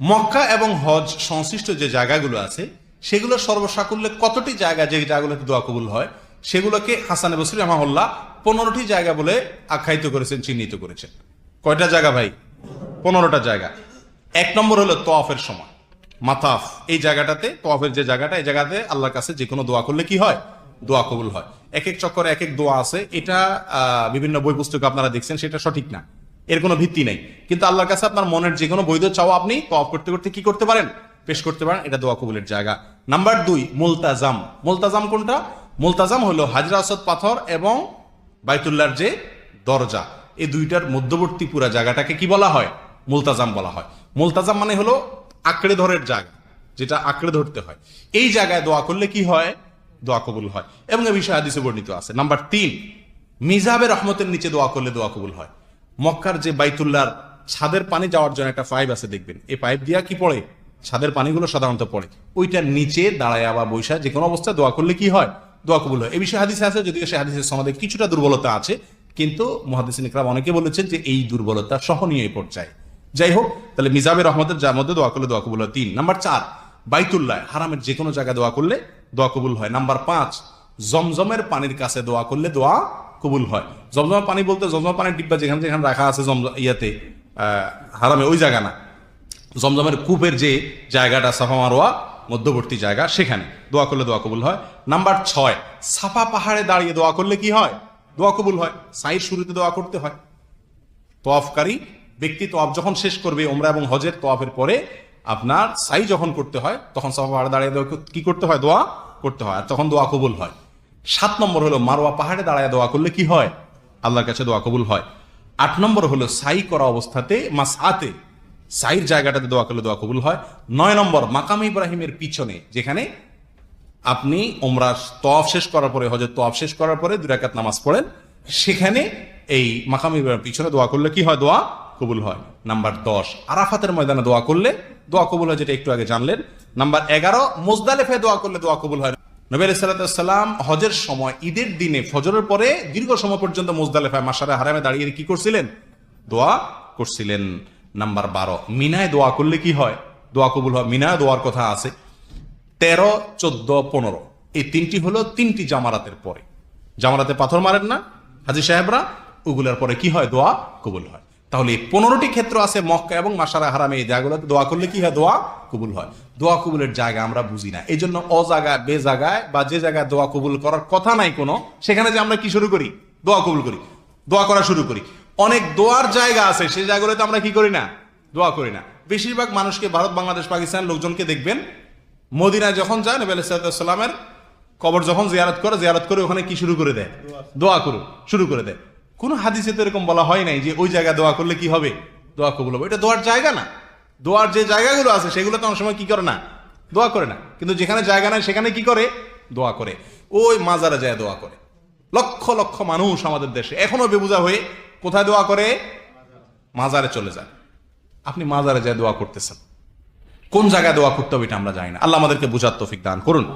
মক্কা এবং হজ সংশ্লিষ্ট যে জায়গাগুলো আছে, সেগুলো সর্বসাকুল্যে কতটি জায়গা যে জায়গাগুলোতে দোয়া কবুল হয়, সেগুলোকে হাসান বসরি রহমাহুল্লাহ পনেরোটি জায়গা বলে আখ্যায়িত করেছেন, চিহ্নিত করেছেন। কয়টা জায়গা ভাই? পনেরোটা জায়গা। এক নম্বর হলো তোয়াফের সময়। মাতাফ, এই জায়গাটাতে তোয়াফের যে জায়গাটা, এই জায়গাতে আল্লাহর কাছে যে কোনো দোয়া করলে কি হয়? দোয়া কবুল হয়। এক এক চক্করে এক এক দোয়া আছে। এটা বিভিন্ন বই পুস্তকে আপনারা দেখছেন, সেটা সঠিক না। এর কোনো ভিত্তি নেই। কিন্তু আল্লাহর কাছে আপনার মনের যে কোনো বৈধ চাওয়া আপনি তওয়াফ করতে করতে কি করতে পারেন? পেশ করতে পারেন, এটা দোয়া কবুলের জায়গা। নাম্বার দুই, মুলতাজাম। মুলতাজাম কোনটা? মুলতাজাম হলো হাজরা আসদ পাথর এবং বাইতুল্লার যে দরজা। এই দুইটার মধ্যবর্তী পুরা জায়গাটাকে কি বলা হয়? মুলতাজাম বলা হয়। মুলতাজাম মানে হলো আঁকড়ে ধরের জায়গা, যেটা আঁকড়ে ধরতে হয়। এই জায়গায় দোয়া করলে কি হয়? দোয়া কবুল হয়। এবং এ বিষয়ে হাদিসে বর্ণিত আছে। নাম্বার তিন মিজাবের রহমতের নিচে দোয়া করলে দোয়া কবুল হয়। মক্কার যে বাইতুল্লাহর ছাদের পানি যাওয়ার জন্য একটা পাইপ আছে, দেখবেন। এই পাইপ দিয়া কি পড়ে? ছাদের পানিগুলো সাধারণত পড়ে। ওইটার নিচে দাঁড়ায় আবার বৈশা যে কোনো অবস্থায় দোয়া করলে কি হয়? দোয়া কবুল হয়। এই বিষয়ে হাদিসে আছে, যদিও সে হাদিসের সমাজে কিছুটা দুর্বলতা আছে, কিন্তু মহাদিসিন ইকরাম অনেকে বলেছেন যে এই দুর্বলতা সহনীয় পর্যায়ে। যাই হোক, তাহলে মিজাবের রহমতের যার মধ্যে দোয়া করলে দোয়া কবুল হয় তিন। নাম্বার চার, বাইতুল্লাহ, হারামের যে কোনো জায়গায় দোয়া করলে দোয়া কবুল হয়। নাম্বার পাঁচ, জমজমের পানির কাছে দোয়া করলে দোয়া কবুল হয়। জমজমের পানি বলতে জমজমের পানির ডিব্বা যেখানে যেখানে রাখা আছে জমজম ইয়াতে হারামে, ওই জায়গা না। জমজমের কূপের যে জায়গাটা সাফা মারোয়া, মধ্যবর্তী জায়গা, সেখানে। দোয়া করলে দোয়া কবুল হয়। নাম্বার ছয়, সাফা পাহাড়ে দাঁড়িয়ে দোয়া করলে কি হয়? দোয়া কবুল হয়। সাইর শুরুতে দোয়া করতে হয়। তোয়াফকারী ব্যক্তি তোয়াফ যখন শেষ করবে ওমরা এবং হজের তোয়াফের পরে আপনার সাই যখন করতে হয়, তখন সাফা পাহাড়ে দাঁড়িয়ে দোয়া কি করতে হয়? দোয়া করতে হয়। আর তখন দোয়া কবুল হয়। সাত নম্বর হলো মারোয়া পাহাড়ে দাঁড়ায় দোয়া করলে কি হয়? আল্লাহর কাছে দোয়া কবুল হয়। আট নম্বর হলো সাই করা অবস্থাতে মাস আতে সাইর জায়গাটাতে দোয়া করলে দোয়া কবুল হয়। নয় নম্বর, মাকাম ইব্রাহিমের পিছনে, যেখানে আপনি ওমরা তওয়াফ শেষ করার পরে, হজের তওয়াফ শেষ করার পরে দুই রাকাত নামাজ পড়েন, সেখানে এই মাকাম ইব্রাহিমের পিছনে দোয়া করলে কি হয়? দোয়া কবুল হয়। নাম্বার দশ, আরাফাতের ময়দানে দোয়া করলে দোয়া কবুল হয়, যেটা একটু আগে জানলেন। নাম্বার এগারো মোজদালেফে দোয়া করলে দোয়া কবুল হয়। নবী সাল্লাম হজের সময়, ঈদের দিনে, ফজরের পরে দীর্ঘ সময় পর্যন্ত মোজদালেফায় মাসারে হারামে দাঁড়িয়ে কি করছিলেন? দোয়া করছিলেন। নাম্বার বারো, মিনায় দোয়া করলে কি হয়? দোয়া কবুল হয়। মিনায় দোয়ার কথা আছে। তেরো, চোদ্দ, পনেরো। এই তিনটি হলো তিনটি জামারাতের পরে। জামারাতে পাথর মারেন না হাজি সাহেবরা, ওগুলোর পরে কি হয়? দোয়া কবুল হয়। তাহলে পনেরোটি ক্ষেত্র আছে মক্কা এবং মাসারা হারামে এই জায়গাগুলোতে। দোয়া করলে কি হয়? দোয়া কবুল হয়। দোয়া কবুলের জায়গা আমরা বুঝি না। এই জন্য অজাগায় বে জায়গায় বা যে জায়গায় দোয়া কবুল করার কথা নাই কোনো, সেখানে যে আমরা কি শুরু করি? দোয়া কবুল করি। দোয়া করা শুরু করি। অনেক দোয়ার জায়গা আছে, সেই জায়গাগুলোতে আমরা কি করি না? দোয়া করি না। বেশিরভাগ মানুষকে ভারত, বাংলাদেশ পাকিস্তান লোকজনকে দেখবেন, মদিনায় যখন যায়, নবী আলাইসালামের কবর যখন জিয়ারত করে জিয়ারত করে ওখানে কি শুরু করে দেয়? দোয়া করু শুরু করে দেয়। কোনো হাদিসে তো এরকম বলা হয় নাই যে ওই জায়গায় দোয়া করলে কি হবে? দোয়া কবুল হবে। এটা দোয়ার জায়গা না। দোয়ার যে জায়গাগুলো আছে, সেগুলো তো অনেক সময় কি করে না? দোয়া করে না। কিন্তু যেখানে জায়গা নাই, সেখানে কি করে? দোয়া করে। ওই মাজারে যায় দোয়া করে। লক্ষ লক্ষ মানুষ আমাদের দেশে এখনও বেবুজা হয়ে কোথায় দোয়া করে? মাজারে চলে যায়। আপনি মাজারে যায় দোয়া করতেছেন। কোন জায়গায় দোয়া করতে হবে এটা আমরা জানি না। আল্লাহ আমাদেরকে বুঝার তৌফিক দান করুন।